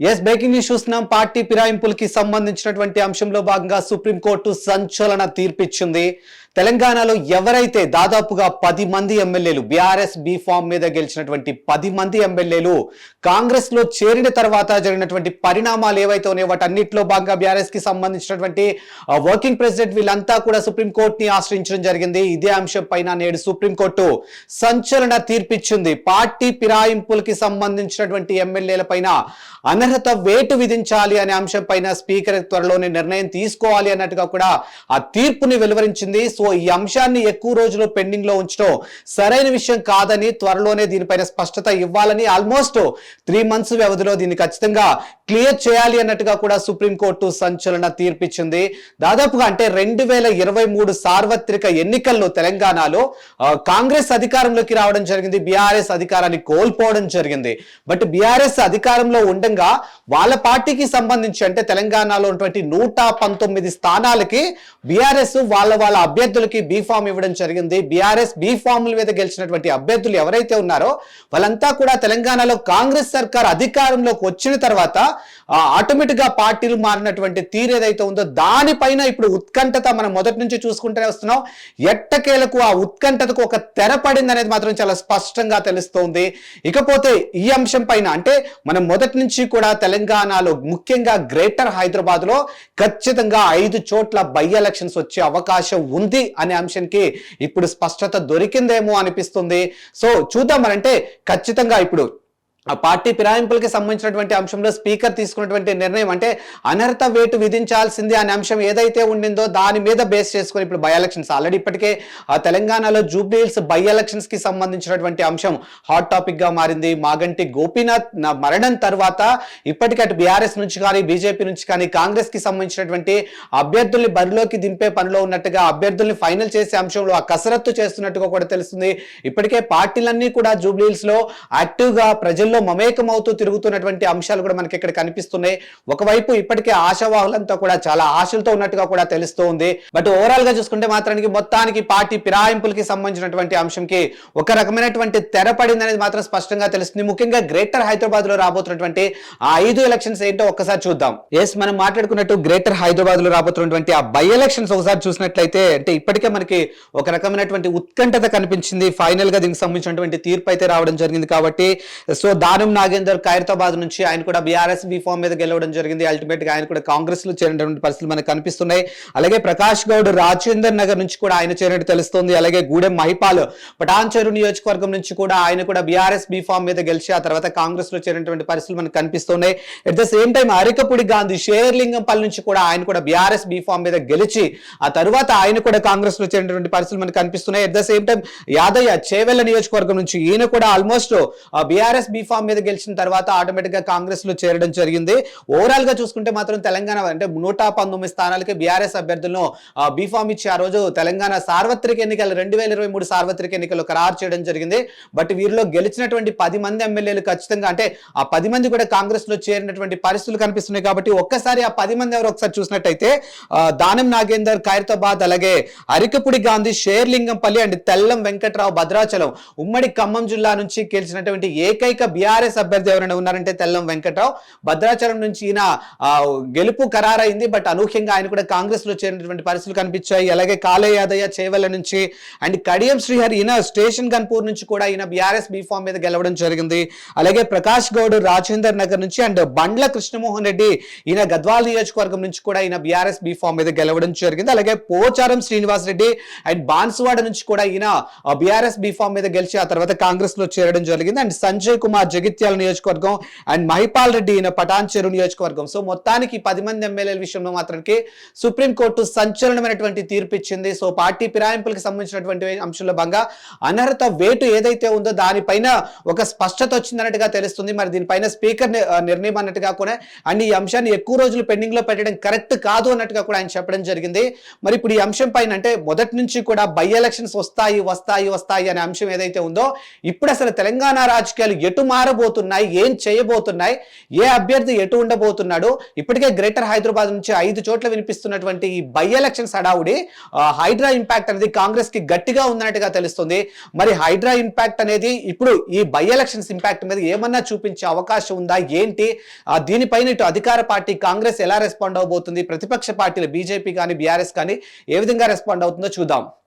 Yes breaking news చూస్తున్నాం. Party ఫిరాయింపులకి సంబంధించినటువంటి అంశంలో భాగంగా సుప్రీంకోర్టు సంచలన తీర్పిచ్చింది. తెలంగాణలో ఎవరైతే దాదాపుగా పది మంది ఎమ్మెల్యేలు బీఆర్ఎస్ బి ఫామ్ మీద గెలిచినటువంటి పది మంది ఎమ్మెల్యేలు కాంగ్రెస్లో చేరిన తర్వాత జరిగినటువంటి పరిణామాలు ఏవైతే ఉన్నాయో వాటన్నిటిలో భాగంగా బీఆర్ఎస్కి సంబంధించినటువంటి వర్కింగ్ ప్రెసిడెంట్ వీళ్ళంతా కూడా సుప్రీంకోర్టుని ఆశ్రయించడం జరిగింది. ఇదే అంశం పైన నేడు సుప్రీంకోర్టు సంచలన తీర్పిచ్చింది. పార్టీ ఫిరాయింపులకి సంబంధించినటువంటి ఎమ్మెల్యేల పైన అనర్హత వేటు విధించాలి అనే అంశం పైన స్పీకర్ త్వరలోనే నిర్ణయం తీసుకోవాలి అన్నట్టుగా కూడా ఆ తీర్పుని వెలువరించింది. సో ఈ అంశాన్ని ఎక్కువ రోజులు పెండింగ్లో ఉంచడం సరైన విషయం కాదని త్వరలోనే దీనిపైన స్పష్టత ఇవ్వాలని ఆల్మోస్ట్ త్రీ మంత్స్ వ్యవధిలో దీన్ని ఖచ్చితంగా క్లియర్ చేయాలి అన్నట్టుగా కూడా సుప్రీంకోర్టు సంచలన తీర్పిచ్చింది. దాదాపుగా అంటే రెండు వేల ఇరవై మూడు సార్వత్రిక ఎన్నికల్లో తెలంగాణలో కాంగ్రెస్ అధికారంలోకి రావడం జరిగింది. బీఆర్ఎస్ అధికారాన్ని కోల్పోవడం జరిగింది. బట్ బీఆర్ఎస్ అధికారంలో ఉండగా あ! వాళ్ళ పార్టీకి సంబంధించి అంటే తెలంగాణలో ఉన్నటువంటి నూట పంతొమ్మిది స్థానాలకి బీఆర్ఎస్ వాళ్ళ వాళ్ళ అభ్యర్థులకి బీఫామ్ ఇవ్వడం జరిగింది. బీఆర్ఎస్ బీఫామ్ల మీద గెలిచినటువంటి అభ్యర్థులు ఎవరైతే ఉన్నారో వాళ్ళంతా కూడా తెలంగాణలో కాంగ్రెస్ సర్కార్ అధికారంలోకి వచ్చిన తర్వాత ఆటోమేటిక్గా పార్టీలు మారినటువంటి తీరు ఏదైతే ఉందో దానిపైన ఇప్పుడు ఉత్కంఠత మనం మొదటి నుంచి చూసుకుంటూనే వస్తున్నాం. ఎట్టకేలకు ఆ ఉత్కంఠతకు ఒక తెర పడింది అనేది మాత్రం చాలా స్పష్టంగా తెలుస్తోంది. ఇకపోతే ఈ అంశం పైన అంటే మనం మొదటి నుంచి కూడా తెలంగాణలో ముఖ్యంగా గ్రేటర్ హైదరాబాద్లో ఖచ్చితంగా ఐదు చోట్ల బై ఎలక్షన్స్ వచ్చే అవకాశం ఉంది అనే అంశానికి ఇప్పుడు స్పష్టత దొరికిందేమో అనిపిస్తుంది. సో చూద్దాం మరంటే ఖచ్చితంగా ఇప్పుడు ఆ పార్టీ ఫిరాయింపులకి సంబంధించినటువంటి అంశంలో స్పీకర్ తీసుకున్నటువంటి నిర్ణయం అంటే అనర్హత వేటు విధించాల్సింది అనే అంశం ఏదైతే ఉండిందో దాని మీద బేస్ చేసుకుని ఇప్పుడు బై ఎలక్షన్స్ ఆల్రెడీ ఇప్పటికే ఆ తెలంగాణలో జూబ్లీహిల్స్ బై ఎలక్షన్స్కి సంబంధించినటువంటి అంశం హాట్ టాపిక్గా మారింది. మాగంటి గోపీనాథ్ మరణం తర్వాత ఇప్పటికే అటు బీఆర్ఎస్ నుంచి కానీ బీజేపీ నుంచి కానీ కాంగ్రెస్కి సంబంధించినటువంటి అభ్యర్థుల్ని బరిలోకి దింపే పనిలో ఉన్నట్టుగా అభ్యర్థుల్ని ఫైనల్ చేసే అంశంలో ఆ కసరత్తు చేస్తున్నట్టుగా కూడా తెలుస్తుంది. ఇప్పటికే పార్టీలన్నీ కూడా జూబ్లీహిల్స్లో యాక్టివ్గా ప్రజలు మమేకం అవుతూ తిరుగుతున్నటువంటి అంశాలు కూడా మనకి ఇక్కడ కనిపిస్తున్నాయి. ఒకవైపు ఇప్పటికే ఆశావాహులంతా కూడా చాలా ఆశలతో ఉన్నట్టుగా కూడా తెలుస్తూ ఉంది బట్ ఓవరాల్గా చూసుకుంటే మాత్రానికి మొత్తానికి పార్టీ ఫిరాయింపులకి సంబంధించినటువంటి అంశంకి ఒక రకమైనటువంటి తెర పడింది అనేది మాత్రం స్పష్టంగా తెలుస్తుంది. ముఖ్యంగా గ్రేటర్ హైదరాబాద్లో రాబోతున్నటువంటి ఆ ఐదు ఎలక్షన్స్ ఏంటో ఒక్కసారి చూద్దాం. ఎస్ మనం మాట్లాడుకున్నట్టు గ్రేటర్ హైదరాబాద్లో రాబోతున్నటువంటి ఆ బై ఎలక్షన్స్ ఒకసారి చూసినట్లయితే అంటే ఇప్పటికే మనకి ఒక రకమైనటువంటి ఉత్కంఠత కనిపించింది. ఫైనల్గా దీనికి సంబంధించినటువంటి తీర్పు అయితే రావడం జరిగింది కాబట్టి. సో దానం నాగేందర్ ఖైరతాబాద్ నుంచి ఆయన కూడా బీఆర్ఎస్ బీ ఫామ్ మీద గెలవడం జరిగింది. అల్టిమేట్గా ఆయన కూడా కాంగ్రెస్లో చేరినటువంటి పరిస్థితులు మనకు కనిపిస్తున్నాయి. అలాగే ప్రకాష్ గౌడ్ రాజేందర్ నగర్ నుంచి కూడా ఆయన చేరినట్టు తెలుస్తుంది. అలాగే గూడెం మహిపాల్ పటాన్చెరు నియోజకవర్గం నుంచి కూడా ఆయన కూడా బీఆర్ఎస్ బీ ఫామ్ మీద గెలిచి ఆ తర్వాత కాంగ్రెస్లో చేరినటువంటి పరిస్థితులు మనకు కనిపిస్తున్నాయి. At the same time Arikapudi Gandhi Serilingampally నుంచి కూడా ఆయన కూడా బీఆర్ఎస్ బి ఫామ్ మీద గెలిచి ఆ తర్వాత ఆయన కూడా కాంగ్రెస్లో చేరినటువంటి పరిస్థితులు మనకు కనిపిస్తున్నాయి. At the same time Yadaiah Chevella నియోజకవర్గం నుంచి ఈయన కూడా ఆల్మోస్ట్ బీఆర్ఎస్ బీ ప్లాట్ఫామ్ మీద గెలిచిన తర్వాత ఆటోమేటిక్గా కాంగ్రెస్లో చేరడం జరిగింది. ఓవరాల్గా చూసుకుంటే మాత్రం తెలంగాణ అంటే నూట పంతొమ్మిది స్థానాలకి బీఆర్ఎస్ అభ్యర్థులను బీఫామ్ ఇచ్చి ఆ రోజు తెలంగాణ సార్వత్రిక ఎన్నికలు రెండు వేల ఇరవై మూడు సార్వత్రిక ఎన్నికలు ఖరారు చేయడం జరిగింది. బట్ వీరిలో గెలిచినటువంటి పది మంది ఎమ్మెల్యేలు ఖచ్చితంగా అంటే ఆ పది మంది కూడా కాంగ్రెస్లో చేరినటువంటి పరిస్థితులు కనిపిస్తున్నాయి కాబట్టి ఒక్కసారి ఆ పది మంది ఎవరు ఒకసారి చూసినట్టయితే దానం నాగేందర్ ఖైరతాబాద్ అలాగే అరికపుడి గాంధీ షేర్లింగంపల్లి అండ్ తెల్లం వెంకట్రావు భద్రాచలం ఉమ్మడి ఖమ్మం జిల్లా నుంచి గెలిచినటువంటి ఏకైక బీఆర్ఎస్ అభ్యర్థి ఎవరైనా ఉన్నారంటే తెల్లం వెంకటరావు. భద్రాచలం నుంచి ఈయన గెలుపు ఖరారైంది బట్ అనూహ్యంగా ఆయన కూడా కాంగ్రెస్లో చేరినటువంటి పరిస్థితులు కనిపించాయి. అలాగే కాలే యాదయ్య చేవెళ్ళ నుంచి అండ్ కడియం శ్రీహరి ఈయన స్టేషన్ గన్పూర్ నుంచి కూడా ఈయన బీఆర్ఎస్ బీ ఫామ్ మీద గెలవడం జరిగింది. అలాగే ప్రకాష్ గౌడ్ రాజేందర్ నగర్ నుంచి అండ్ బండ్ల కృష్ణమోహన్ రెడ్డి ఈయన గద్వాల్ నియోజకవర్గం నుంచి కూడా ఈయన బీఆర్ఎస్ బీ ఫామ్ మీద గెలవడం జరిగింది. అలాగే పోచారం శ్రీనివాస్ రెడ్డి అండ్ బాన్సువాడ నుంచి కూడా ఈయన బీఆర్ఎస్ బీ ఫామ్ మీద గెలిచి ఆ తర్వాత కాంగ్రెస్లో చేరడం జరిగింది. అండ్ సంజయ్ కుమార్ జగిత్యాల నియోజకవర్గం అండ్ మహిపాల్ రెడ్డి ఈయన పటాన్చెరు నియోజకవర్గం. సో మొత్తానికి పది మంది ఎమ్మెల్యేల విషయంలో మాత్రానికి సుప్రీంకోర్టు సంచలనమైనటువంటి తీర్పు ఇచ్చింది. సో పార్టీ ఫిరాయింపులకు సంబంధించినటువంటి అంశంలో భాగంగా అనర్హత వేటు ఏదైతే ఉందో దానిపైన ఒక స్పష్టత వచ్చిందన్నట్టుగా తెలుస్తుంది. మరి దీనిపైన స్పీకర్ నిర్ణయం అన్నట్టుగా కూడా అండ్ ఈ అంశాన్ని ఎక్కువ రోజులు పెండింగ్లో పెట్టడం కరెక్ట్ కాదు అన్నట్టుగా కూడా ఆయన చెప్పడం జరిగింది. మరి ఇప్పుడు ఈ అంశం పైన అంటే మొదటి నుంచి కూడా బై ఎలక్షన్స్ వస్తాయి వస్తాయి వస్తాయి అనే అంశం ఏదైతే ఉందో ఇప్పుడు అసలు తెలంగాణ రాజకీయాలు ఎటు మారబోతున్నాయి? ఏం చేయబోతున్నాయి? ఏ అభ్యర్థి ఎటు ఉండబోతున్నాడు? ఇప్పటికే గ్రేటర్ హైదరాబాద్ నుంచి ఐదు చోట్ల వినిపిస్తున్నటువంటి ఈ బై ఎలక్షన్స్ హడావుడి హైడ్రా ఇంపాక్ట్ అనేది కాంగ్రెస్కి గట్టిగా ఉందన్నట్టుగా తెలుస్తుంది. మరి హైడ్రా ఇంపాక్ట్ అనేది ఇప్పుడు ఈ బై ఎలక్షన్స్ ఇంపాక్ట్ మీద ఏమన్నా చూపించే అవకాశం ఉందా? ఏంటి? దీనిపైన ఇటు అధికార పార్టీ కాంగ్రెస్ ఎలా రెస్పాండ్ అవబోతుంది? ప్రతిపక్ష పార్టీలు బీజేపీ కానీ బీఆర్ఎస్ కానీ ఏ విధంగా రెస్పాండ్ అవుతుందో చూద్దాం.